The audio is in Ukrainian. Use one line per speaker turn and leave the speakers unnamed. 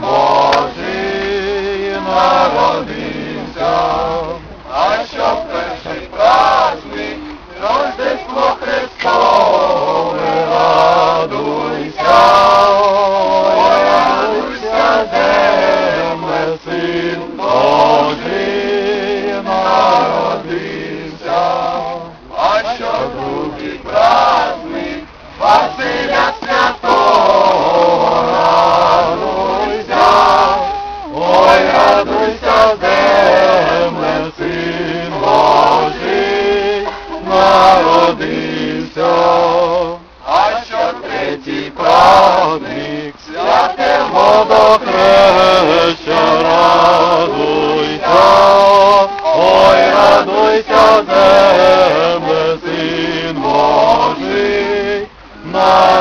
Божий народи. Василя святого радуйся, ой, радуйся, земле, син Божий, народився. my